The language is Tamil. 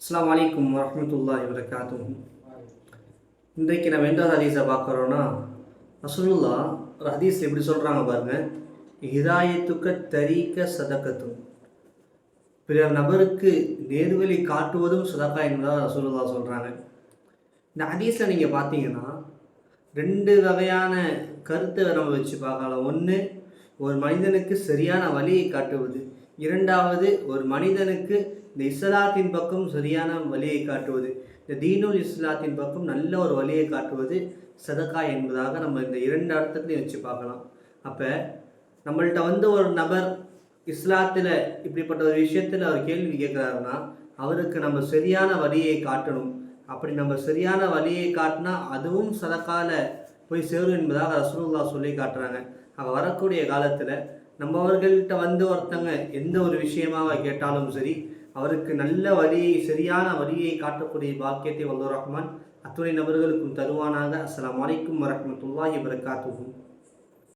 அஸ்லாம் வலைக்கம் வரமத்துல்லா வரகாத்தும் இன்றைக்கு நம்ம எந்த ஹதீஸை பார்க்குறோன்னா ரசூலுல்லா ஒரு ஹதீஸ் எப்படி சொல்கிறாங்க பாருங்கள் ஹிதாயத்துக்க தரீக்க சதக்கத்தும். பிறர் நபருக்கு நேர்வழி காட்டுவதும் சதக்கா என்பதாக ரசூலுல்லா சொல்கிறாங்க இந்த ஹதீஸில் நீங்கள் பார்த்தீங்கன்னா ரெண்டு வகையான கருத்தை நம்ம வச்சு பார்க்கலாம். ஒன்று ஒரு மனிதனுக்கு சரியான வழியை காட்டுவது. இரண்டாவது ஒரு மனிதனுக்கு இந்த இஸ்லாத்தின் பக்கம் சரியான வழியை காட்டுவது. இந்த தீனுல் இஸ்லாத்தின் பக்கம் நல்ல ஒரு வழியை காட்டுவது சதக்கா என்பதாக நம்ம இந்த இரண்டு அர்த்தத்தையும் வச்சு பார்க்கலாம். அப்போ நம்மள்கிட்ட வந்து ஒரு நபர் இஸ்லாத்தில் இப்படிப்பட்ட ஒரு விஷயத்தில் அவர் கேள்வி கேட்குறாருன்னா அவருக்கு நம்ம சரியான வழியை காட்டணும். அப்படி நம்ம சரியான வழியை காட்டினா அதுவும் சதக்கால போய் சேரும் என்பதாக ரசூலுல்லா சொல்லி காட்டுறாங்க. அவள் வரக்கூடிய காலத்தில் நம்மவர்கள்ட்ட வந்து ஒருத்தங்க எந்த ஒரு விஷயமாக கேட்டாலும் சரி அவருக்கு நல்ல வழியை சரியான வழியை காட்டக்கூடிய பாக்கியத்தை வல்லூர் ரஹ்மான் அத்துணை நபர்களுக்கும் தருவானாக. அஸ்லாம் வலைக்கும் வரமத்துல்லாஹி வரகாத்துஹு